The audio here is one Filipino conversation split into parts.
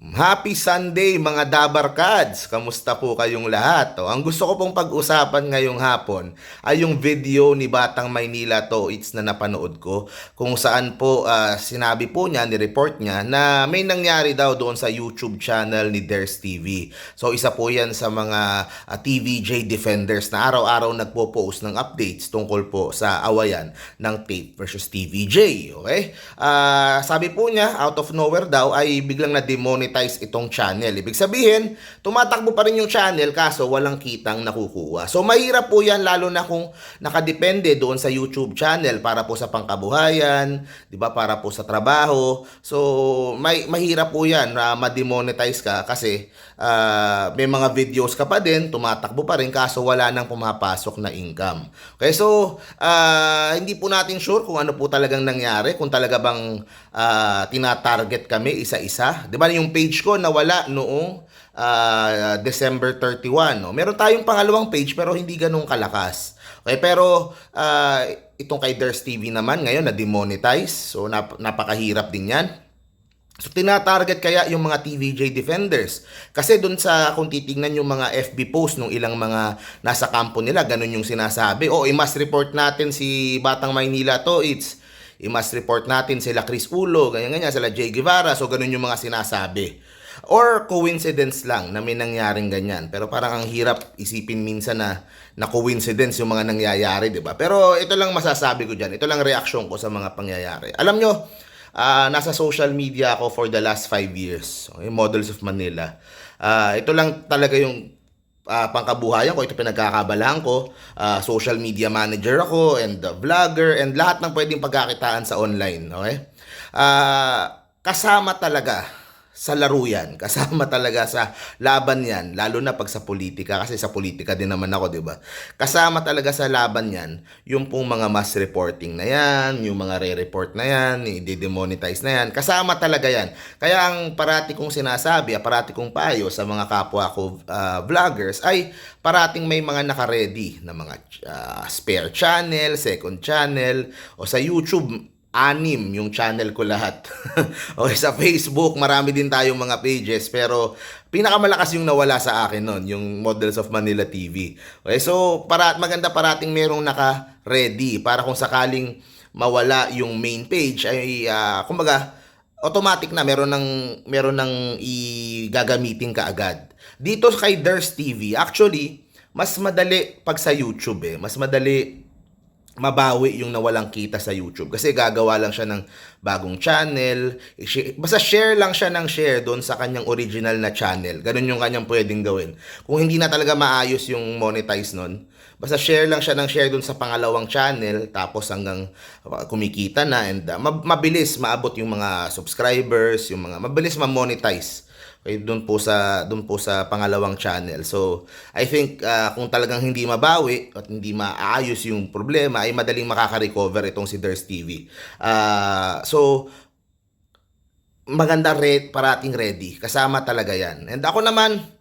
Happy Sunday mga Dabarkads! Kamusta po kayong lahat? O, ang gusto ko pong pag-usapan ngayong hapon ay yung video ni Batang Maynila to It's na napanood ko kung saan po ah, sinabi po niya, ni-report niya na may nangyari daw doon sa YouTube channel ni Ders TV. So isa po yan sa mga ah, TVJ defenders na araw-araw nagpo-post ng updates tungkol po sa awayan ng Tape versus TVJ. Okay? Ah, sabi po niya, out of nowhere daw ay biglang na-demonetize itong channel. Ibig sabihin, tumatakbo pa rin yung channel kaso walang kitang nakukuha. So mahirap po yan lalo na kung nakadepende doon sa YouTube channel para po sa pangkabuhayan, 'di ba? Para po sa trabaho. So may mahirap po yan na ma-demonetize ka kasi ah, may mga videos ka pa din, tumatakbo pa rin kaso wala nang pumapasok na income. Okay, so ah, hindi po natin sure kung ano po talagang nangyari, kung talaga bang ah, tina-target kami isa-isa. 'Di ba yung page ko nawala noong ah, December 31, no? Meron tayong pangalawang page pero hindi ganun kalakas. Okay, pero ah, itong kay Ders TV naman ngayon na demonetize. So nap- napakahirap din 'yan. So, tinatarget kaya yung mga TVJ defenders. Kasi dun sa, kung titignan yung mga FB post nung ilang mga nasa kampo nila, ganun yung sinasabi. Oh, i-must report natin si Batang Maynila to. It's, i-must report natin sila Chris Ulo, ganyan-ganyan, sila Jay Guevara. So, ganun yung mga sinasabi. Or coincidence lang na may nangyaring ganyan. Pero parang ang hirap isipin minsan na na coincidence yung mga nangyayari, di ba? Pero ito lang masasabi ko dyan. Ito lang reaksyon ko sa mga pangyayari. Alam nyo, Ah, nasa social media ako for the last five years. Okay, Models of Manila. Ah, ito lang talaga yung ah, pangkabuhayan ko. Ito pinagkakabalaan ko. Ah, social media manager ako and uh, vlogger and lahat ng pwedeng pagkakitaan sa online. Okay? Ah, kasama talaga sa laro yan. Kasama talaga sa laban yan. Lalo na pag sa politika. Kasi sa politika din naman ako, di ba? Kasama talaga sa laban yan. Yung pong mga mass reporting na yan. Yung mga re-report na yan. I-demonetize na yan. Kasama talaga yan. Kaya ang parati kong sinasabi, parati kong payo sa mga kapwa ko ah, vloggers ay parating may mga naka-ready na mga ah, spare channel, second channel, o sa YouTube, anim yung channel ko lahat. okay, sa Facebook, marami din tayong mga pages, pero pinakamalakas yung nawala sa akin nun, yung Models of Manila TV. Okay, so para maganda parating merong naka-ready para kung sakaling mawala yung main page ay ah, kumbaga automatic na meron ng meron ng igagamitin ka agad. Dito kay Ders TV, actually mas madali pag sa YouTube eh. Mas madali mabawi yung nawalang kita sa YouTube. Kasi gagawa lang siya ng bagong channel. Basta share lang siya ng share doon sa kanyang original na channel. Ganun yung kanyang pwedeng gawin. Kung hindi na talaga maayos yung monetize nun, basta share lang siya ng share doon sa pangalawang channel, tapos hanggang uh, kumikita na and uh, mab- mabilis maabot yung mga subscribers, yung mga mabilis ma-monetize. Okay, doon po sa doon po sa pangalawang channel. So, I think ah, kung talagang hindi mabawi at hindi maayos yung problema ay madaling makaka-recover itong si Ders TV. Ah, so maganda red parating ready. Kasama talaga 'yan. And ako naman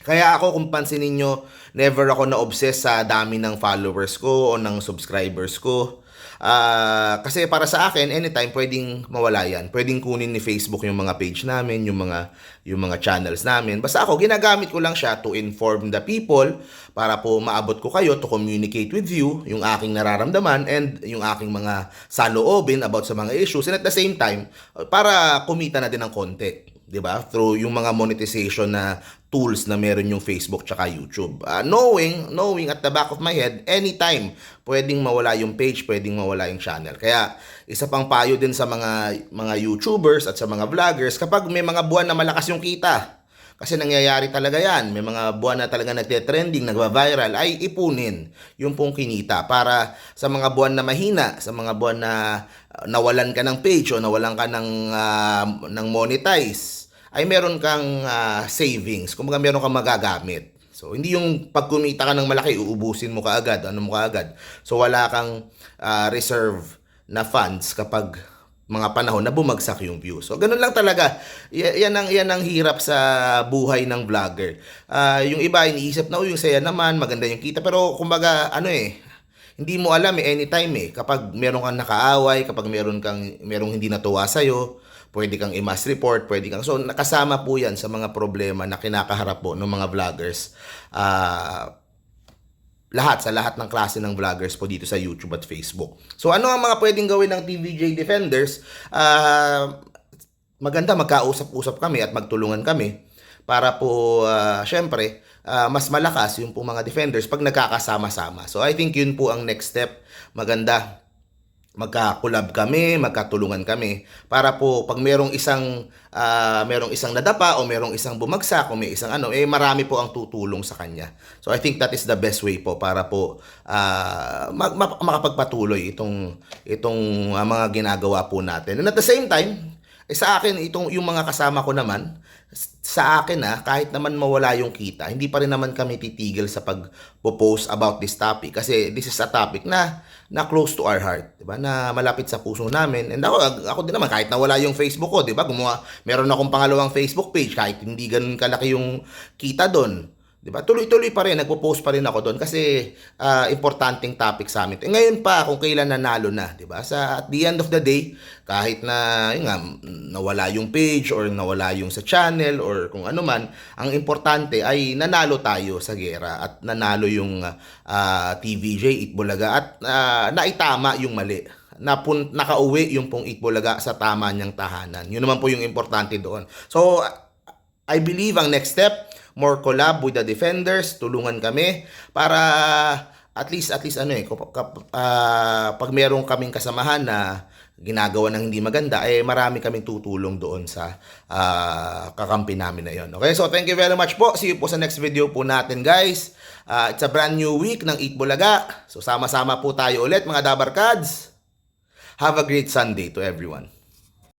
kaya ako kung pansinin nyo, never ako na-obsess sa dami ng followers ko o ng subscribers ko. Ah, kasi para sa akin, anytime pwedeng mawala yan. Pwedeng kunin ni Facebook yung mga page namin, yung mga yung mga channels namin. Basta ako ginagamit ko lang siya to inform the people para po maabot ko kayo to communicate with you yung aking nararamdaman and yung aking mga saloobin about sa mga issues and at the same time para kumita na din ng konti. 'Di ba? Through yung mga monetization na tools na meron yung Facebook tsaka YouTube. Ah, knowing, knowing at the back of my head, anytime pwedeng mawala yung page, pwedeng mawala yung channel. Kaya isa pang payo din sa mga mga YouTubers at sa mga vloggers kapag may mga buwan na malakas yung kita. Kasi nangyayari talaga yan. May mga buwan na talaga nagte-trending, nagva-viral, ay ipunin yung pong kinita para sa mga buwan na mahina, sa mga buwan na uh, nawalan ka ng page o nawalan ka ng, ah, ng monetize, ay meron kang ah, savings. Kung meron kang magagamit. So, hindi yung pag kumita ka ng malaki, uubusin mo kaagad, ano mo kaagad. So, wala kang ah, reserve na funds kapag mga panahon na bumagsak yung views. So, ganun lang talaga. Y- yan ang, yan ang hirap sa buhay ng vlogger. Ah, yung iba, iniisip na, oh, yung saya naman, maganda yung kita. Pero, kumbaga, ano eh, hindi mo alam eh, anytime eh. Kapag meron kang nakaaway, kapag meron kang, merong hindi natuwa sa'yo, pwede kang i-mass report, pwede kang... So, nakasama po yan sa mga problema na kinakaharap po ng mga vloggers. Ah lahat, sa lahat ng klase ng vloggers po dito sa YouTube at Facebook. So ano ang mga pwedeng gawin ng TVJ Defenders? Ah, maganda magkausap-usap kami at magtulungan kami para po, ah, syempre, ah, mas malakas yung po mga defenders pag nagkakasama-sama. So I think yun po ang next step. Maganda magka-collab kami, magkatulungan kami para po pag merong isang ah, merong isang nadapa o merong isang bumagsak o may isang ano eh marami po ang tutulong sa kanya. So I think that is the best way po para po ah, mag- ma- makapagpatuloy itong itong ah, mga ginagawa po natin. And at the same time, eh, sa akin itong yung mga kasama ko naman sa akin ah, kahit naman mawala yung kita, hindi pa rin naman kami titigil sa pag-post about this topic kasi this is a topic na na close to our heart, 'di ba? Na malapit sa puso namin. And ako ako din naman kahit nawala yung Facebook ko, 'di ba? Gumawa meron akong pangalawang Facebook page kahit hindi ganun kalaki yung kita doon. 'Di ba? Tuloy-tuloy pa rin, nagpo-post pa rin ako doon kasi ah, importanteng topic sa amin. Eh, ngayon pa kung kailan nanalo na, 'di ba? Sa at the end of the day, kahit na yun nga, nawala yung page or nawala yung sa channel or kung ano man, ang importante ay nanalo tayo sa gera at nanalo yung ah, TVJ Itbulaga at ah, naitama yung mali. Napun nakauwi yung pong Itbulaga sa tama niyang tahanan. Yun naman po yung importante doon. So, I believe ang next step, more collab with the defenders, tulungan kami para at least at least ano eh kap, ah, pag merong kaming kasamahan na ginagawa ng hindi maganda eh marami kaming tutulong doon sa ah, kakampi namin na yon. Okay? So thank you very much po. See you po sa next video po natin, guys. Ah, it's a brand new week ng Eat Bulaga. So sama-sama po tayo ulit mga Dabarkads. Have a great Sunday to everyone.